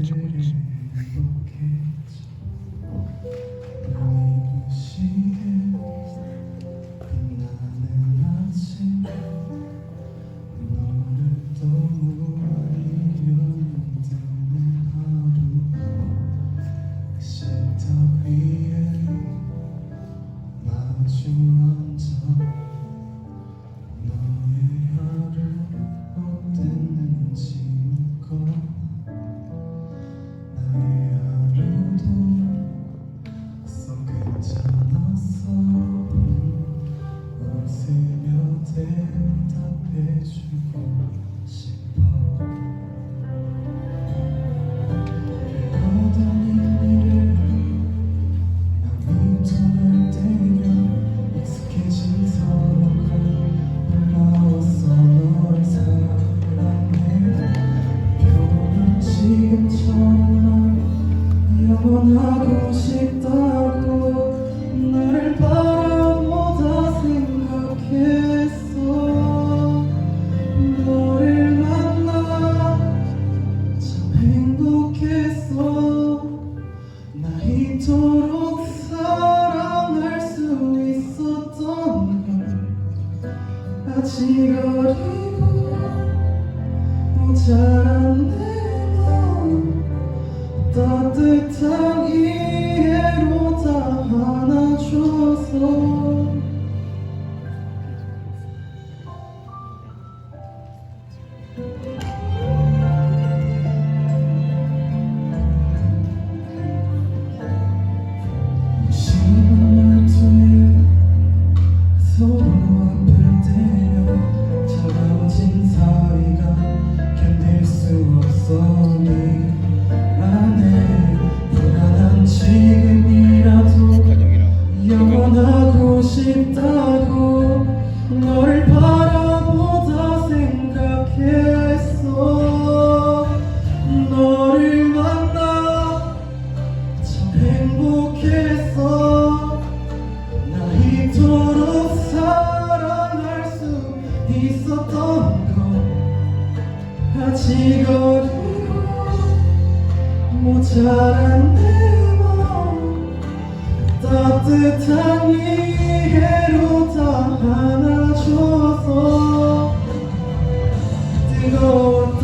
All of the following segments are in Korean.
সাহায্য করছে 지금처럼 영원하고 싶다고 나를 바라보다 생각했어 너를 만나 참 행복했어 나 이토록 사랑할 수 있었던 걸 아직 어리고 모자란 내맘 따뜻한 이해로 다 안아줘서 모자란 내맘 따뜻한 이해로 다 안아줘서 뜨거웠던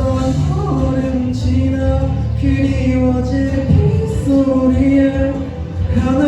얼음 지나 그리워질 빗소리에 하나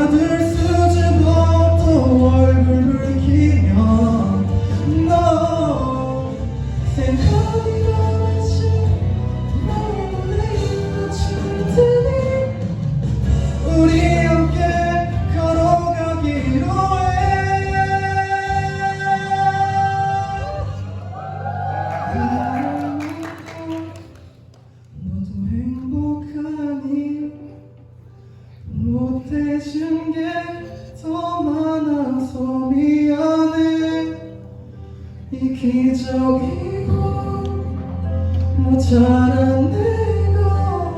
이기적이고 모자란 내가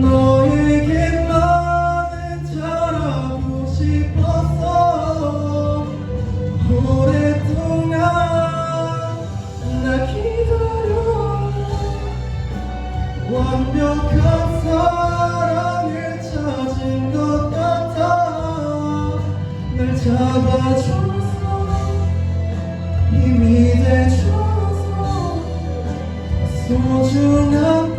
너에게만은 잘하고 싶었어 오랫동안 나 기다려 완벽한 사랑을 찾은 것 같아 날 잡아줘 you know?